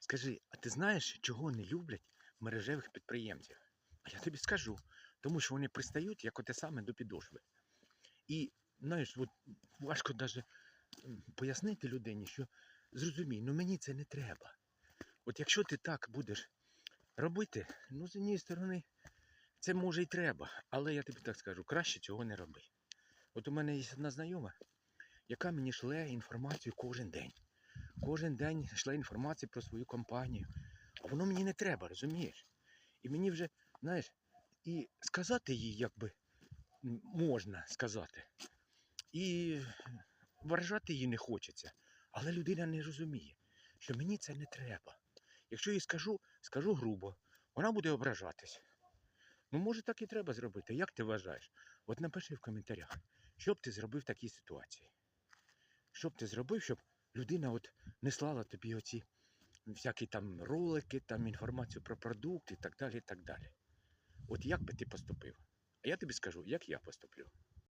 Скажи, а ти знаєш, чого не люблять мережевих підприємців? А я тобі скажу, тому що вони пристають, як оте саме до підошви. І знаєш, от важко навіть пояснити людині, що зрозумій, ну мені це не треба. От якщо ти так будеш робити, ну з однієї сторони, це може й треба, але я тобі так скажу, краще цього не роби. От у мене є одна знайома, яка мені шле інформацію кожен день. Кожен день шле інформацію про свою компанію. А воно мені не треба, розумієш? І мені вже, знаєш, і сказати їй, якби м, можна сказати. І вражати її не хочеться. Але людина не розуміє, що мені це не треба. Якщо їй скажу, скажу грубо, вона буде ображатись. Ну, може, так і треба зробити. Як ти вважаєш? От напиши в коментарях, що б ти зробив в такій ситуації? Що б ти зробив, щоб людина от не слала тобі оці всякі там ролики, там інформацію про продукт і так далі, і так далі. От як би ти поступив? А я тобі скажу, як я поступлю.